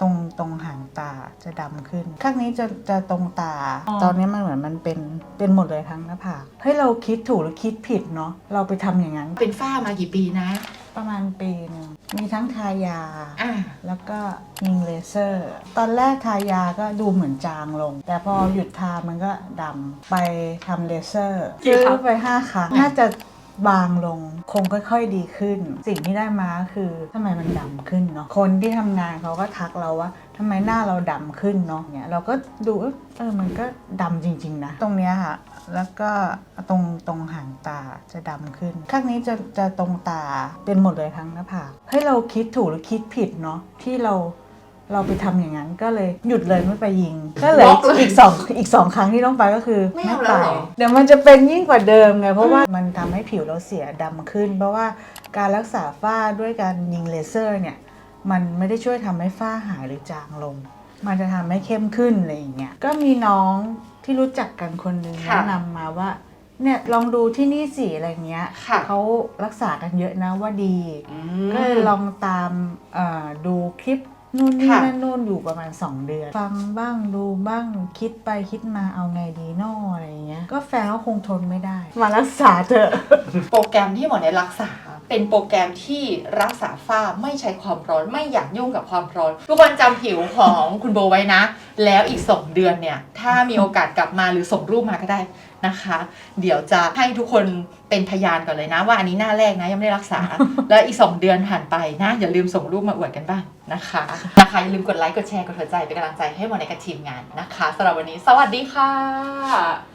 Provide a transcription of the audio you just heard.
ตรงตรงหางตาจะดำขึ้น ข้างนี้จะจะตรงตา อ๋อ ตอนนี้มันเหมือนมันเป็นเป็นหมดเลยทั้งหน้าผากเฮ้ยเราคิดถูกหรือคิดผิดเนาะเราไปทำอย่างนั้น เป็นฝ้ามากี่ปีนะประมาณปีหนึงมีทั้งทายา อ่าแล้วก็ยิงเลเซอร์ ตอนแรกทายาก็ดูเหมือนจางลง แต่พอหยุดทามันก็ดำไปทำเลเซอร์กี่ซื้อครั้งไปห้าครั้งน่าจะ บางลงคงค่อยๆดีขึ้น สิ่งที่ได้มาคือทำไมมันดำขึ้นเนาะคนที่ทำงานเขาก็ทักเราว่าทำไมหน้าเราดำขึ้นเนาะเนี่ยเราก็ดูเออมันก็ดำจริง ๆ นะ ตรงเนี้ยค่ะแล้วก็ตรงตรงหางตาจะดำขึ้น ข้างนี้จะจะตรงตาเป็นหมดเลยทั้งหน้าผากเฮ้เราคิดถูกหรือคิดผิดเนาะที่เรา เราไปทำอย่างนั้นก็เลยหยุดเลยไม่ไปยิง ก็เหลยบล็อกเลยอีกสองอีกสองครั้งที่ต้องไปก็คือไม่เอาแล้วเหรอ เดี๋ยวมันจะเป็นยิ่งกว่าเดิมไงเพราะว่ามันทำให้ผิวเราเสียดำขึ้น เพราะว่าการรักษาฝ้าด้วยการยิงเลเซอร์เนี่ยมันไม่ได้ช่วยทำให้ฝ้าหายหรือจางลง มันจะทำให้เข้มขึ้นอะไรอย่างเงี้ยก็มีน้องที่รู้จักกันคนหนึงค่ะ แนะนำมาว่าเนี่ยลองดูที่นี่สิอะไรเงี้ย ค่ะเขารักษากันเยอะนะว่าดี อืม ก็เลยลองตามเอ่อดูคลิป นู่นนี่ค่ะนั่นนู่นอยู่ประมาณ 2 เดือน ฟังบ้างดูบ้างคิดไปคิดมาเอาไงดีนออะไรอย่างเงี้ย ก็แฟนก็คงทนไม่ได้ มารักษาเถอะ โปรแกรมที่หมอในรักษา เป็นโปรแกรมที่รักษาฝ้าไม่ใช้ความร้อนไม่อยากยุ่งกับความร้อน ทุกคนจำผิวของคุณโบไว้นะ แล้วอีก 2 เดือนเนี่ย ถ้ามีโอกาสกลับมาหรือส่งรูปมาก็ได้นะคะ เดี๋ยวจะให้ทุกคนเป็นพยานก่อนเลยนะ ว่าอันนี้หน้าแรกนะยังไม่ได้รักษา แล้วอีก 2 เดือนผ่านไปนะอย่าลืมส่งรูปมาอวดกันบ้างนะคะนะคะอย่าลืมกดไลค์กดแชร์กดหัวใจเป็นกำลังใจให้หมอในกับทีมงานนะคะสำหรับวันนี้ สวัสดีค่ะ